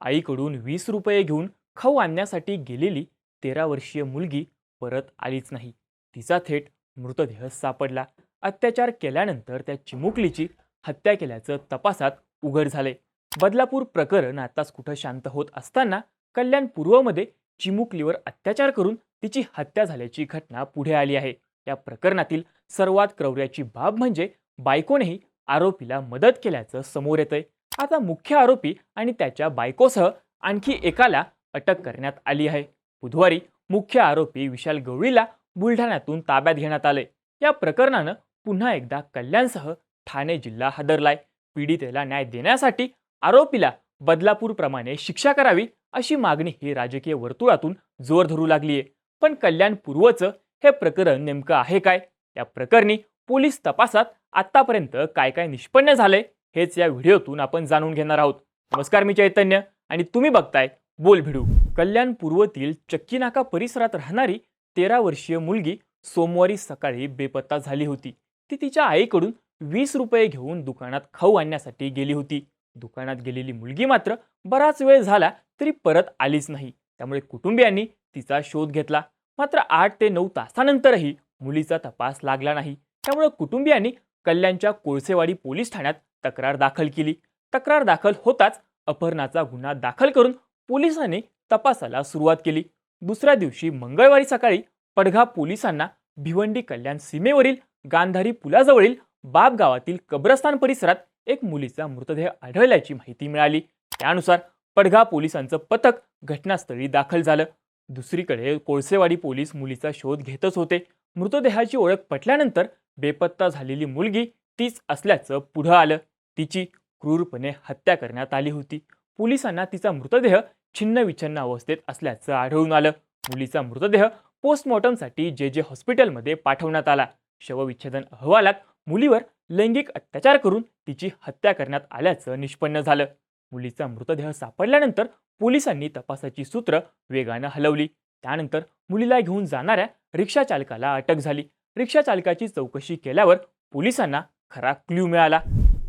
आईकडून वीस रुपये घेऊन खाऊ आणण्यासाठी गेलेली तेरा वर्षीय मुलगी परत आलीच नाही. तिचा थेट मृतदेह सापडला. अत्याचार केल्यानंतर त्या चिमुकलीची हत्या केल्याचं तपासात उघड झाले बदलापूर प्रकरण आताच कुठं शांत होत असताना कल्याण पूर्वमध्ये चिमुकलीवर अत्याचार करून तिची हत्या झाल्याची घटना पुढे आली आहे. या प्रकरणातील सर्वात क्रौर्याची बाब म्हणजे बायकोनेही आरोपीला मदत केल्याचं समोर येतंय. आता मुख्य आरोपी आणि त्याच्या बायकोसह आणखी एकाला अटक करण्यात आली आहे. बुधवारी मुख्य आरोपी विशाल गवळीला बुलढाण्यातून ताब्यात घेण्यात आले. या प्रकरणानं पुन्हा एकदा कल्याणसह ठाणे जिल्हा हादरलाय. पीडितेला न्याय देण्यासाठी आरोपीला बदलापूरप्रमाणे शिक्षा करावी अशी मागणी ही राजकीय वर्तुळातून जोर धरू लागलीय. पण कल्याण पूर्वचं हे प्रकरण नेमकं आहे काय? या प्रकरणी पोलीस तपासात आतापर्यंत काय काय निष्पन्न झालंय? हेच या व्हिडिओतून आपण जाणून घेणार आहोत. नमस्कार मी चैतन्य आणि तुम्ही बघताय बोल भिडू. कल्याण पूर्वतील चक्कीनाका परिसरात राहणारी तेरा वर्षीय मुलगी सोमवारी सकाळी बेपत्ता झाली होती. ती तिच्या आईकडून वीस रुपये घेऊन दुकानात खाऊ आणण्यासाठी गेली होती. दुकानात गेलेली मुलगी मात्र बराच वेळ झाला तरी परत आलीच नाही. त्यामुळे कुटुंबियांनी तिचा शोध घेतला. मात्र आठ ते नऊ तासानंतरही मुलीचा तपास लागला नाही. त्यामुळे कुटुंबियांनी कल्याणच्या कोळसेवाडी पोलीस ठाण्यात तक्रार दाखल केली. तक्रार दाखल होताच अपहरणाचा गुन्हा दाखल करून पोलिसांनी तपासाला सुरुवात केली. दुसऱ्या दिवशी मंगळवारी सकाळी पडघा पोलिसांना भिवंडी कल्याण सीमेवरील गांधारी पुलाजवळील बाब गावातील कब्रस्तान परिसरात एक मुलीचा मृतदेह आढळल्याची माहिती मिळाली. त्यानुसार पडघा पोलिसांचं पथक घटनास्थळी दाखल झालं. दुसरीकडे कोळसेवाडी पोलीस मुलीचा शोध घेतच होते. मृतदेहाची ओळख पटल्यानंतर बेपत्ता झालेली मुलगी तीच असल्याचं पुढं आलं. तिची क्रूरपणे हत्या करण्यात आली होती. पोलिसांना तिचा मृतदेह छिन्नविछन्न अवस्थेत असल्याचं आढळून आलं. मुलीचा मृतदेह पोस्टमॉर्टमसाठी जे जे हॉस्पिटलमध्ये पाठवण्यात आला. शवविच्छेदन अहवालात मुलीवर लैंगिक अत्याचार करून तिची हत्या करण्यात आल्याचं निष्पन्न झालं. मुलीचा मृतदेह सापडल्यानंतर पोलिसांनी तपासाची सूत्र वेगानं हलवली. त्यानंतर मुलीला घेऊन जाणाऱ्या रिक्षा चालकाला अटक झाली. रिक्षा चालकाची चौकशी केल्यावर पोलिसांना खरा क्ल्यू मिळाला.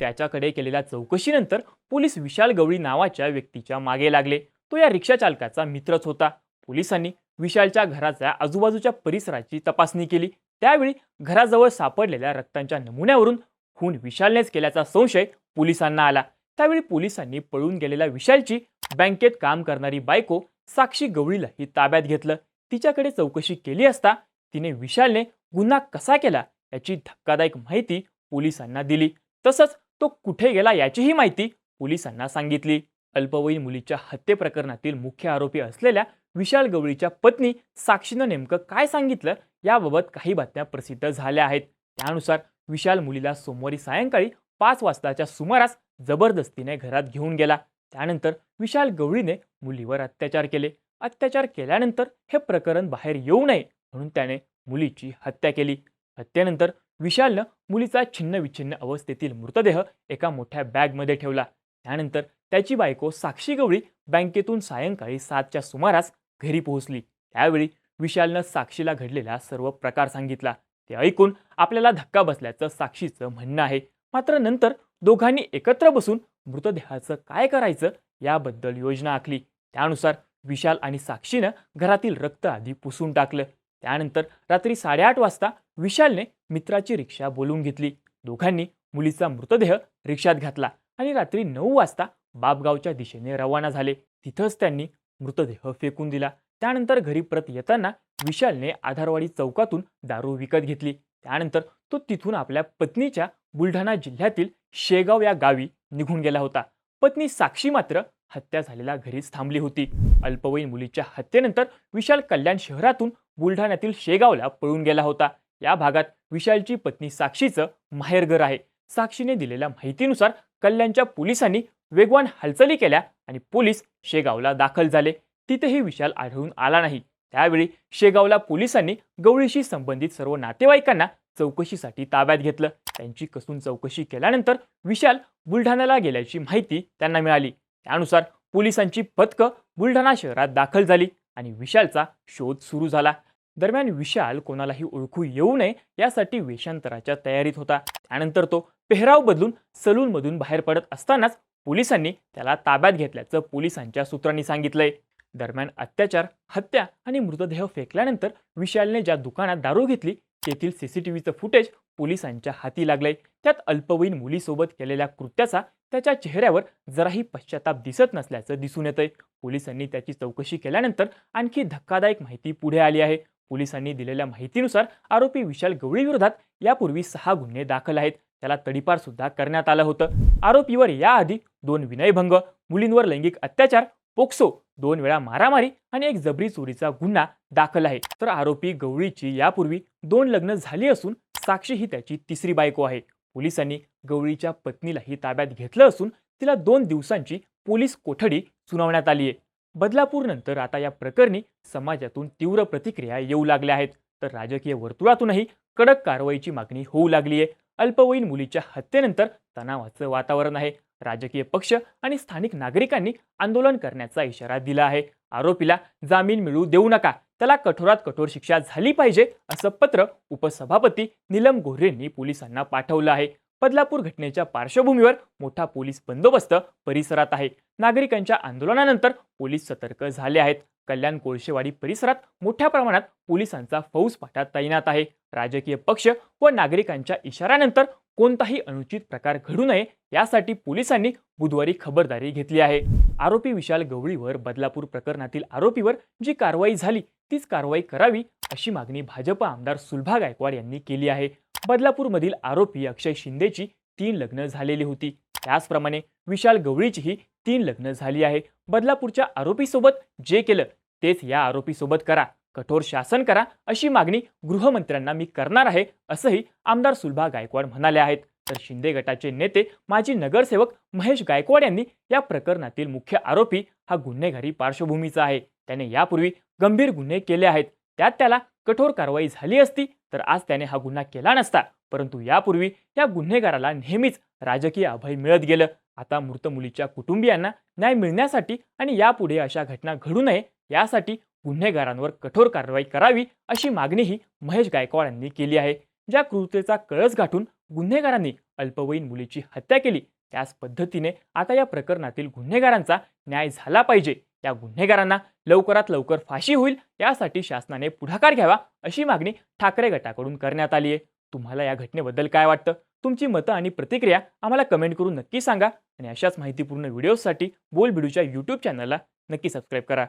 त्याच्याकडे केलेल्या चौकशीनंतर पोलीस विशाल गवळी नावाच्या व्यक्तीच्या मागे लागले. तो या रिक्षा चालकाचा मित्रच होता. पोलिसांनी विशालच्या घराच्या आजूबाजूच्या परिसराची तपासणी केली. त्यावेळी घराजवळ सापडलेल्या रक्तांच्या नमुन्यावरून खून विशालनेच केल्याचा संशय पोलिसांना आला. त्यावेळी पोलिसांनी पळून गेलेल्या विशालची बँकेत काम करणारी बायको साक्षी गवळीलाही ताब्यात घेतलं. तिच्याकडे चौकशी केली असता तिने विशालने गुन्हा कसा केला याची धक्कादायक माहिती पोलिसांना दिली. तसंच तो कुठे गेला याचीही माहिती पोलिसांना सांगितली. अल्पवयीन मुलीच्या हत्ये प्रकरणातील मुख्य आरोपी असलेल्या विशाल गवळीच्या पत्नी साक्षीनं नेमकं काय सांगितलं याबाबत काही बातम्या प्रसिद्ध झाल्या आहेत. त्यानुसार विशाल मुलीला सोमवारी सायंकाळी पाच वाजताच्या सुमारास जबरदस्तीने घरात घेऊन गेला. त्यानंतर विशाल गवळीने मुलीवर अत्याचार केले. अत्याचार केल्यानंतर हे प्रकरण बाहेर येऊ नये म्हणून त्याने मुलीची हत्या केली. हत्येनंतर विशालनं मुलीचा छिन्नविच्छिन्न अवस्थेतील मृतदेह एका मोठ्या बॅगमध्ये ठेवला. त्यानंतर त्याची बायको साक्षी गवळी बँकेतून सायंकाळी सातच्या सुमारास घरी पोहोचली. त्यावेळी विशालनं साक्षीला घडलेला सर्व प्रकार सांगितला. ते ऐकून आपल्याला धक्का बसल्याचं साक्षीचं म्हणणं आहे. मात्र नंतर दोघांनी एकत्र बसून मृतदेहाचं काय करायचं याबद्दल योजना आखली. त्यानुसार विशाल आणि साक्षीनं घरातील रक्त आधी पुसून टाकलं. त्यानंतर रात्री साडेआठ वाजता विशालने मित्राची रिक्षा बोलवून घेतली. दोघांनी मुलीचा मृतदेह रिक्षात घातला आणि रात्री नऊ वाजता बापगावच्या दिशेने रवाना झाले. तिथंच त्यांनी मृतदेह फेकून दिला. त्यानंतर घरी परत येताना विशालने आधारवाडी चौकातून दारू विकत घेतली. त्यानंतर तो तिथून आपल्या पत्नीच्या बुलढाणा जिल्ह्यातील शेगाव या गावी निघून गेला होता. पत्नी साक्षी मात्र हत्या झालेल्या घरीच थांबली होती. अल्पवयीन मुलीच्या हत्येनंतर विशाल कल्याण शहरातून बुलढाण्यातील शेगावला पळून गेला होता. या भागात विशालची पत्नी साक्षीचं माहेरघर आहे. साक्षीने दिलेल्या माहितीनुसार कल्याणच्या पोलिसांनी वेगवान हालचाली केल्या आणि पोलीस शेगावला दाखल झाले. तिथेही विशाल आढळून आला नाही. त्यावेळी शेगावला पोलिसांनी गवळीशी संबंधित सर्व नातेवाईकांना चौकशीसाठी ताब्यात घेतलं. त्यांची कसून चौकशी केल्यानंतर विशाल बुलढाण्याला गेल्याची माहिती त्यांना मिळाली. त्यानुसार पोलिसांची पथकं बुलढाणा शहरात दाखल झाली आणि विशालचा शोध सुरू झाला. दरम्यान विशाल कोणालाही ओळखू येऊ नये यासाठी वेषांतराच्या तयारीत होता. त्यानंतर तो पेहराव बदलून सलूनमधून बाहेर पडत असतानाच पोलिसांनी त्याला ताब्यात घेतल्याचं पोलिसांच्या सूत्रांनी सांगितलंय. दरम्यान अत्याचार हत्या आणि मृतदेह फेकल्यानंतर विशालने ज्या दुकानात दारू घेतली तेथील सीसीटीव्हीचं फुटेज पोलिसांच्या हाती लागलंय. त्यात अल्पवयीन मुलीसोबत केलेल्या कृत्याचा त्याच्या चेहऱ्यावर जराही पश्चाताप दिसत नसल्याचं दिसून येतंय. पोलिसांनी त्याची चौकशी केल्यानंतर आणखी धक्कादायक माहिती पुढे आली आहे. पोलिसांनी दिलेल्या माहितीनुसार आरोपी विशाल गवळीविरोधात यापूर्वी सहा गुन्हे दाखल आहेत. त्याला तडीपार सुद्धा करण्यात आलं होतं. आरोपीवर याआधी दोन विनयभंग मुलींवर लैंगिक अत्याचार पोक्सो दोन वेळा मारामारी आणि एक जबरी चोरीचा गुन्हा दाखल आहे. तर आरोपी गवळीची यापूर्वी दोन लग्न झाली असून साक्षी ही त्याची तिसरी बायको आहे. पोलिसांनी गवळीच्या पत्नीलाही ताब्यात घेतलं असून तिला दोन दिवसांची पोलीस कोठडी सुनावण्यात आली आहे. बदलापूर नंतर आता या प्रकरणी समाजातून तीव्र प्रतिक्रिया येऊ लागल्या आहेत. तर राजकीय वर्तुळातूनही कडक कारवाईची मागणी होऊ लागली आहे. अल्पवयीन मुलीच्या हत्येनंतर तणावाचं वातावरण आहे. राजकीय पक्ष आणि स्थानिक नागरिकांनी आंदोलन करण्याचा इशारा दिला आहे. आरोपीला जामीन मिळू देऊ नका. त्याला कठोरात कठोर शिक्षा झाली पाहिजे असं पत्र उपसभापती निलम गोऱ्हेंनी पोलिसांना पाठवलं आहे. बदलापूर घटनेच्या पार्श्वभूमीवर मोठा पोलीस बंदोबस्त परिसरात आहे. नागरिकांच्या आंदोलनानंतर पोलीस सतर्क झाले आहेत. कल्याण कोळशेवाडी परिसरात मोठ्या प्रमाणात पोलिसांचा फौजपाठा तैनात आहे. राजकीय पक्ष व नागरिकांच्या इशाऱ्यानंतर कोणताही अनुचित प्रकार घडू नये यासाठी पोलिसांनी बुधवारी खबरदारी घेतली आहे. आरोपी विशाल गवळीवर बदलापूर प्रकरणातील आरोपीवर जी कारवाई झाली तीच कारवाई करावी अशी मागणी भाजप आमदार सुलभा गायकवाड यांनी केली आहे. बदलापूरमधील आरोपी अक्षय शिंदेची तीन लग्न झालेली होती. त्याचप्रमाणे विशाल गवळीचीही तीन लग्न झाली आहे. बदलापूरच्या आरोपीसोबत जे केलं तेच या आरोपीसोबत करा. कठोर शासन करा अशी मागणी गृहमंत्र्यांना मी करणार आहे असंही आमदार सुलभा गायकवाड म्हणाले आहेत. तर शिंदे गटाचे नेते माजी नगरसेवक महेश गायकवाड यांनी या प्रकरणातील मुख्य आरोपी हा गुन्हेगारी पार्श्वभूमीचा आहे. त्याने यापूर्वी गंभीर गुन्हे केले आहेत. त्यात त्याला कठोर कारवाई झाली असती तर आज त्याने हा गुन्हा केला नसता. परंतु यापूर्वी या गुन्हेगाराला नेहमीच राजकीय अभय मिळत गेलं. आता मृत मुलीच्या कुटुंबियांना न्याय मिळण्यासाठी आणि यापुढे अशा घटना घडू नये यासाठी गुन्हेगारांवर कठोर कारवाई करावी अशी मागणीही महेश गायकवाड यांनी केली आहे. ज्या कृतेचा कळस गाठून गुन्हेगारांनी अल्पवयीन मुलीची हत्या केली त्याच पद्धतीने आता या प्रकरणातील गुन्हेगारांचा न्याय झाला पाहिजे. या गुन्हेगारांना लवकरात लवकर फाशी होईल यासाठी शासनाने पुढाकार घ्यावा अशी मागणी ठाकरे गटाकडून करण्यात आली आहे तुम्हाला या घटनेबद्दल काय वाटतं? तुमची मतं आणि प्रतिक्रिया आम्हाला कमेंट करून नक्की सांगा आणि अशाच माहितीपूर्ण व्हिडिओजसाठी बोल बिडूच्या यूट्यूब चॅनलला नक्की सबस्क्राईब करा.